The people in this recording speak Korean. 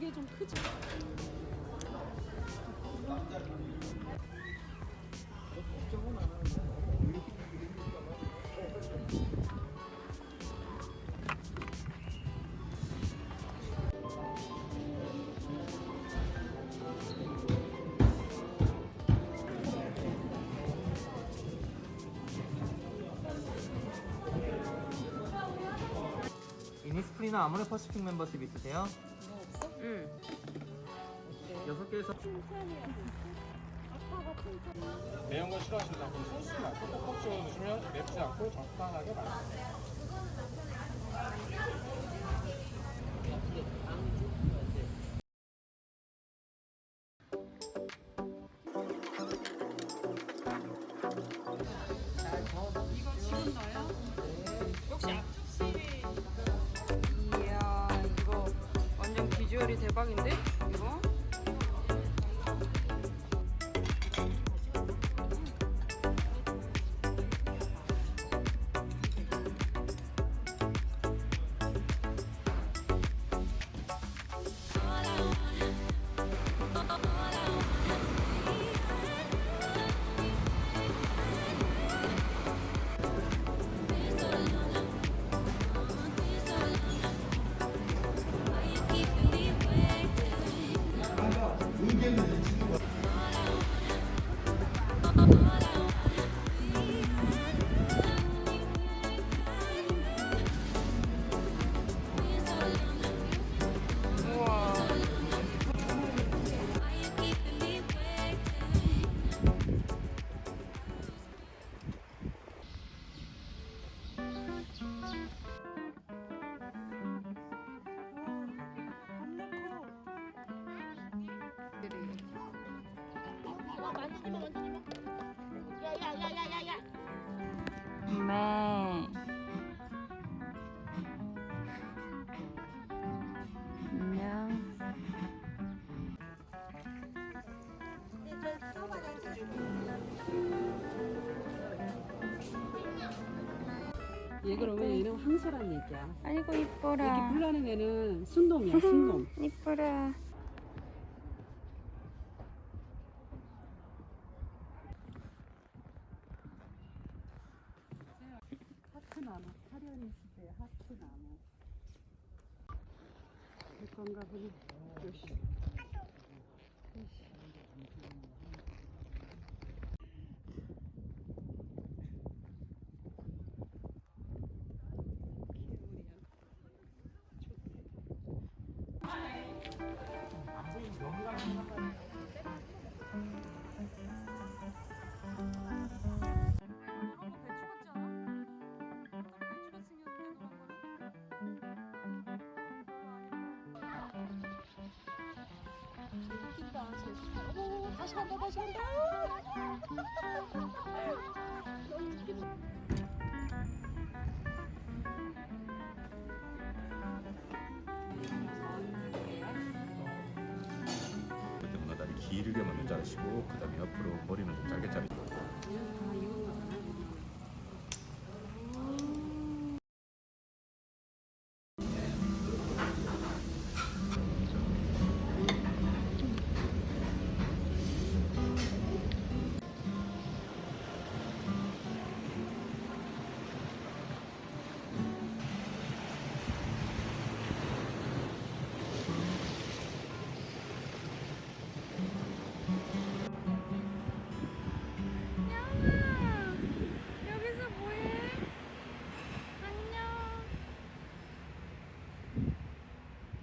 이게 좀 크죠? 이니스프리나 아모레 퍼시픽 멤버십 있으세요? 응. 여섯 개에서 매운 거 싫어하신다면 소스만 콕콕 찍어주시면 맵지 않고 적당하게 맛있어요. 이거 지금 넣어요? 역시 앞접시. 이야 이거 완전 비주얼이 대박인데? 매. 안녕. 얘 그러면 얘는 황소란 얘기야. 아이고 이뻐라. 불나는 애는 순놈이야, 순놈. 이뻐라. 하트 나무, 사려니 있을 때 하트 나무. 될 건가 보네. 요시. 요시. 다시 한다, 다시 한다. 문화다리 길게만 자르시고 그다음에 옆으로 머리는 좀 짧게 자르시고 아.